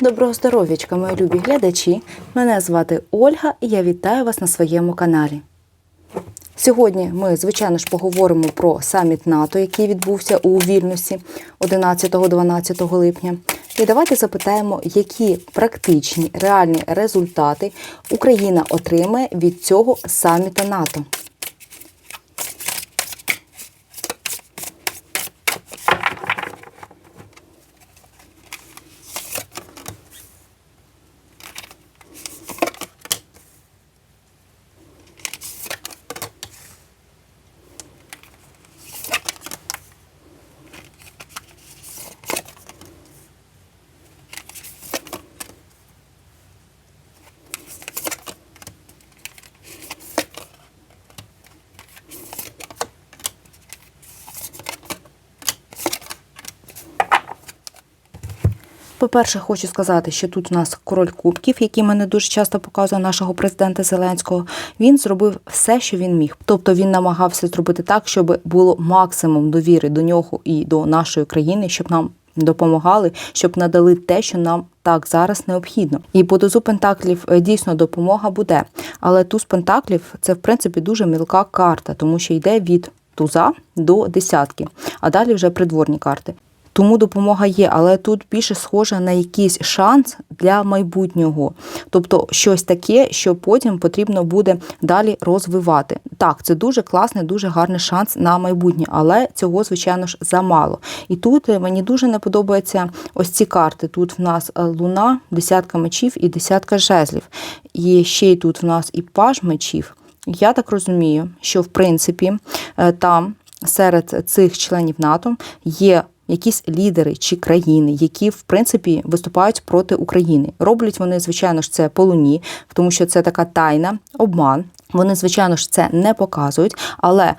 Доброго здоров'ячка, мої любі глядачі! Мене звати Ольга і я вітаю вас на своєму каналі. Сьогодні ми, звичайно ж, поговоримо про саміт НАТО, який відбувся у Вільнюсі 11-12 липня. І давайте запитаємо, які практичні реальні результати Україна отримає від цього саміту НАТО. По-перше, хочу сказати, що тут у нас король кубків, який мене дуже часто показує нашого президента Зеленського. Він зробив все, що він міг. Тобто він намагався зробити так, щоб було максимум довіри до нього і до нашої країни, щоб нам допомагали, щоб надали те, що нам так зараз необхідно. І по дозу пентаклів е, дійсно допомога буде. Але туз пентаклів це в принципі дуже мілка карта, тому що йде від туза до десятки, а далі вже придворні карти. Тому допомога є, але тут більше схоже на якийсь шанс для майбутнього, тобто щось таке, що потім потрібно буде далі розвивати. Так, це дуже класний, дуже гарний шанс на майбутнє, але цього, звичайно ж, замало. І тут е, мені дуже не подобаються ось ці карти. Тут в нас е, луна, десятка мечів і десятка жезлів. І ще й тут в нас і паж мечів. Я так розумію, що в принципі е, там серед цих членів НАТО є якісь лідери чи країни, які в принципі виступають проти України. Роблять вони, звичайно ж, це по луні, тому що це така тайна, обман. Вони, звичайно ж, це не показують, але.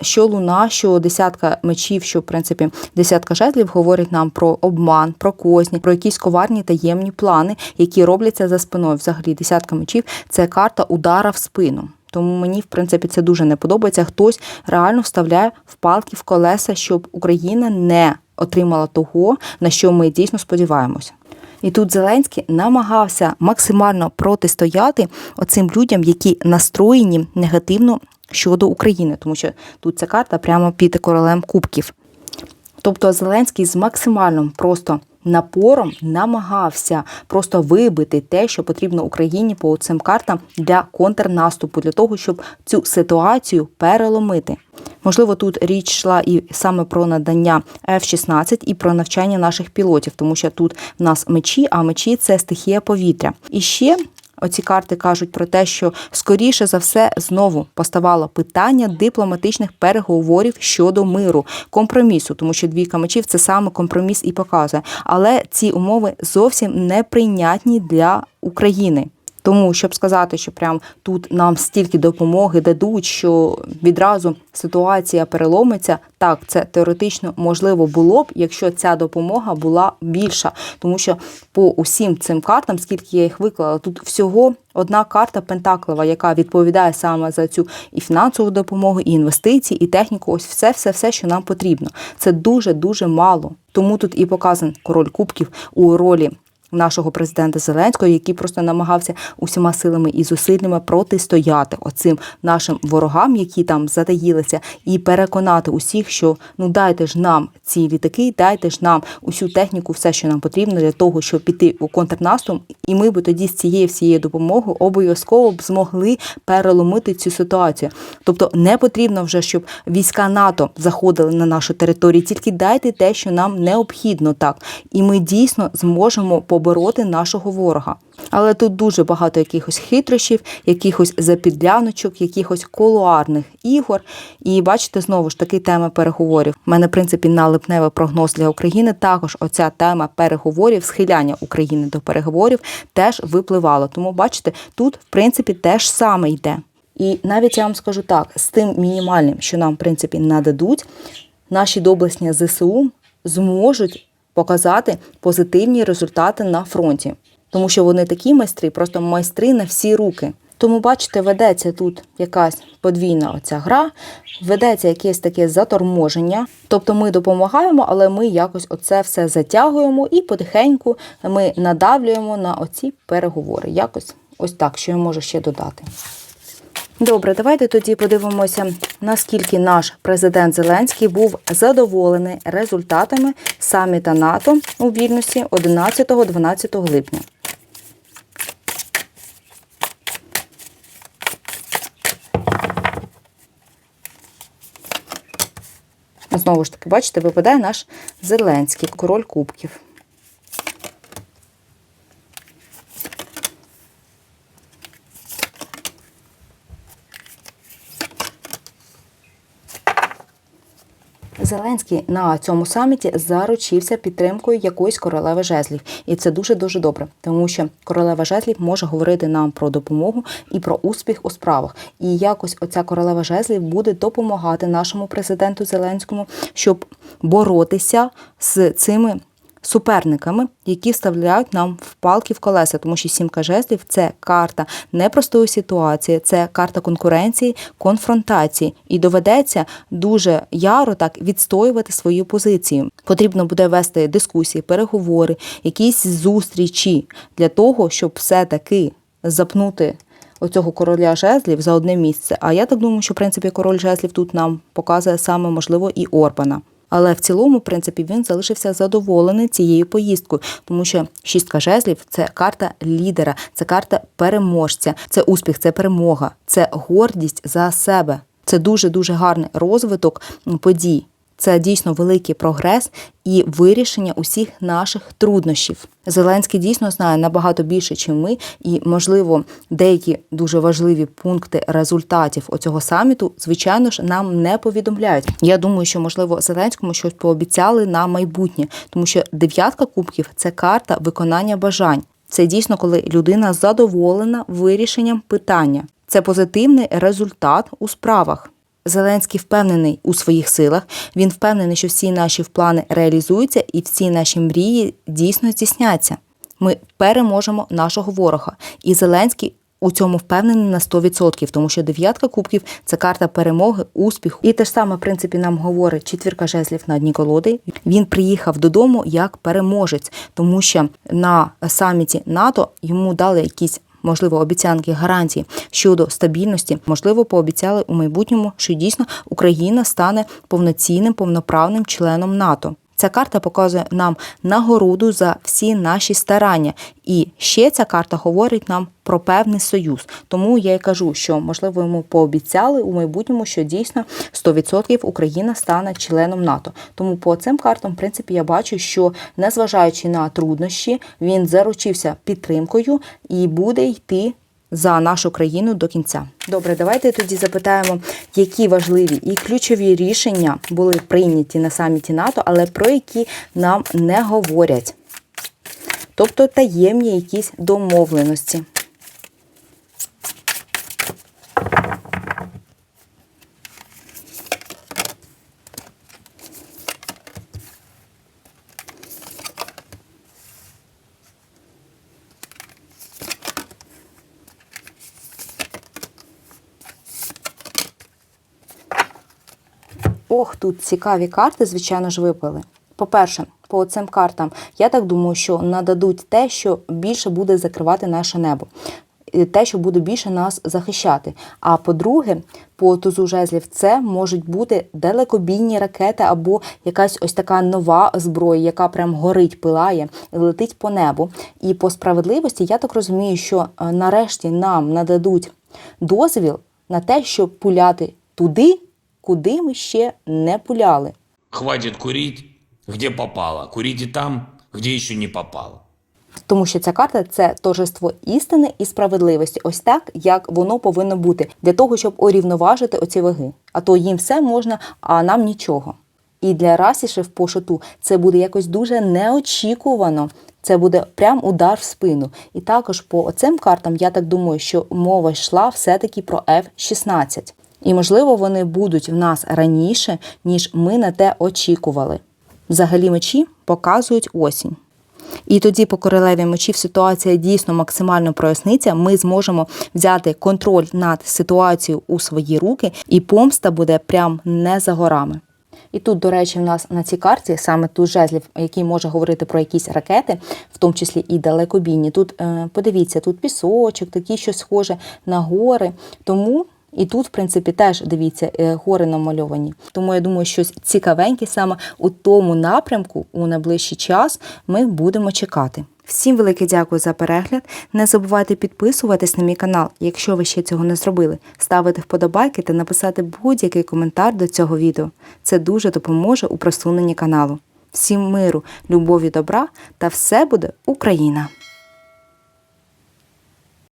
Що луна, що десятка мечів, що в принципі десятка жезлів говорить нам про обман, про козні, про якісь коварні таємні плани, які робляться за спиною. Взагалі, десятка мечів це карта удара в спину. Тому мені, в принципі, це дуже не подобається. Хтось реально вставляє в палки в колеса, щоб Україна не отримала того, на що ми дійсно сподіваємося. І тут Зеленський намагався максимально протистояти оцим людям, які настроєні негативно щодо України, тому що тут ця карта прямо під королем кубків. Тобто Зеленський з максимальним просто напором намагався просто вибити те, що потрібно Україні по цим картам для контрнаступу, для того, щоб цю ситуацію переломити. Можливо, тут річ йшла і саме про надання F-16 і про навчання наших пілотів, тому що тут в нас мечі, а мечі це стихія повітря. І ще Оці карти кажуть про те, що скоріше за все знову поставало питання дипломатичних переговорів щодо миру, компромісу, тому що двійка мечів це саме компроміс і показує. Але ці умови зовсім неприйнятні для України. Тому, щоб сказати, що прям тут нам стільки допомоги дадуть, що відразу ситуація переломиться, так це теоретично можливо було б, якщо ця допомога була більша. Тому що по усім цим картам, скільки я їх виклала, тут всього одна карта Пентаклева, яка відповідає саме за цю і фінансову допомогу, і інвестиції, і техніку. Ось все, все, все, що нам потрібно. Це дуже дуже мало. Тому тут і показан король кубків у ролі нашого президента Зеленського, який просто намагався усіма силами і зусиллями протистояти оцим нашим ворогам, які там затаїлися, і переконати усіх, що ну дайте ж нам ці літаки, дайте ж нам усю техніку, все, що нам потрібно для того, щоб піти у контрнаступ, і ми би тоді з цієї всієї допомоги обов'язково б змогли переломити цю ситуацію. Тобто не потрібно вже, щоб війська НАТО заходили на нашу територію, тільки дайте те, що нам необхідно так, і ми дійсно зможемо побороти нашого ворога. Але тут дуже багато якихось хитрощів, якихось запідляночок, якихось колуарних ігор. І бачите, знову ж таки тема переговорів. У мене, в принципі, на липневий прогноз для України також оця тема переговорів, схиляння України до переговорів теж випливала. Тому, бачите, тут, в принципі, теж саме йде. І навіть я вам скажу так: з тим мінімальним, що нам, в принципі, нададуть, наші доблесні ЗСУ зможуть показати позитивні результати на фронті. Тому що вони такі майстри, просто майстри на всі руки. Тому, бачите, ведеться тут якась подвійна оця гра, ведеться якесь таке заторможення. Тобто ми допомагаємо, але ми якось оце все затягуємо і потихеньку ми надавлюємо на оці переговори. Якось ось так, що я можу ще додати. Добре, давайте тоді подивимося, наскільки наш президент Зеленський був задоволений результатами саміта НАТО у Вільнюсі 11-12 липня. Знову ж таки, бачите, випадає наш Зеленський, король кубків. Зеленський на цьому саміті заручився підтримкою якоїсь королеви жезлів, і це дуже дуже добре, тому що королева жезлів може говорити нам про допомогу і про успіх у справах. І якось оця королева жезлів буде допомагати нашому президенту Зеленському, щоб боротися з цими суперниками, які вставляють нам в палки в колеса, тому що сімка жезлів це карта непростої ситуації, це карта конкуренції, конфронтації, і доведеться дуже яро так відстоювати свою позицію. Потрібно буде вести дискусії, переговори, якісь зустрічі для того, щоб все-таки запнути. Оцього короля жезлів за одне місце. А я так думаю, що в принципі король жезлів тут нам показує саме можливо і Орбана. Але в цілому, в принципі, він залишився задоволений цією поїздкою, тому що шістка жезлів це карта лідера, це карта переможця, це успіх, це перемога, це гордість за себе. Це дуже дуже гарний розвиток подій. Це дійсно великий прогрес і вирішення усіх наших труднощів. Зеленський дійсно знає набагато більше, ніж ми, і можливо деякі дуже важливі пункти результатів оцього саміту, звичайно ж, нам не повідомляють. Я думаю, що можливо Зеленському щось пообіцяли на майбутнє, тому що дев'ятка кубків це карта виконання бажань. Це дійсно, коли людина задоволена вирішенням питання. Це позитивний результат у справах. Зеленський впевнений у своїх силах. Він впевнений, що всі наші плани реалізуються і всі наші мрії дійсно здійсняться. Ми переможемо нашого ворога. І Зеленський у цьому впевнений на 100%, тому що дев'ятка кубків це карта перемоги, успіху. І те ж саме, в принципі, нам говорить четвірка жезлів на дні колоди. Він приїхав додому як переможець, тому що на саміті НАТО йому дали якісь можливо, обіцянки гарантії щодо стабільності, можливо, пообіцяли у майбутньому, що дійсно Україна стане повноцінним повноправним членом НАТО. Ця карта показує нам нагороду за всі наші старання, і ще ця карта говорить нам про певний союз. Тому я й кажу, що можливо йому пообіцяли у майбутньому, що дійсно 100% Україна стане членом НАТО. Тому по цим картам, в принципі, я бачу, що незважаючи на труднощі, він заручився підтримкою і буде йти. За нашу країну до кінця. Добре, давайте тоді запитаємо, які важливі і ключові рішення були прийняті на саміті НАТО, але про які нам не говорять. Тобто таємні якісь домовленості. Ох, тут цікаві карти, звичайно ж, випали. По-перше, по цим картам, я так думаю, що нададуть те, що більше буде закривати наше небо, те, що буде більше нас захищати. А по-друге, по тузу жезлів це можуть бути далекобійні ракети або якась ось така нова зброя, яка прям горить, пилає, летить по небу. І по справедливості, я так розумію, що е, нарешті нам нададуть дозвіл на те, щоб пуляти туди, куди ми ще не пуляли. Хватит курить, где попало. Курите там, где еще не попало. Тому що ця карта це торжество істини і справедливості, ось так, як воно повинно бути, для того, щоб урівноважити оці ваги. А то їм все можна, а нам нічого. І для Расішев по шоту це буде якось дуже неочікувано. Це буде прям удар в спину. І також по цим картам, я так думаю, що мова йшла все-таки про F-16. І, можливо, вони будуть в нас раніше, ніж ми на те очікували. Взагалі, мечі показують осінь. І тоді по королеві мечів ситуація дійсно максимально проясниться. Ми зможемо взяти контроль над ситуацією у свої руки, і помста буде прям не за горами. І тут, до речі, в нас на цій карті саме тут жезлів, який може говорити про якісь ракети, в тому числі і далекобійні. Тут е, подивіться, тут пісочок, такі щось схоже на гори. Тому і тут, в принципі, теж дивіться, е, гори намальовані. Тому я думаю, щось цікавеньке саме у тому напрямку у найближчий час ми будемо чекати. Всім велике дякую за перегляд. Не забувайте підписуватись на мій канал, якщо ви ще цього не зробили, ставити вподобайки та написати будь-який коментар до цього відео. Це дуже допоможе у просуненні каналу. Всім миру, любові, добра та все буде Україна!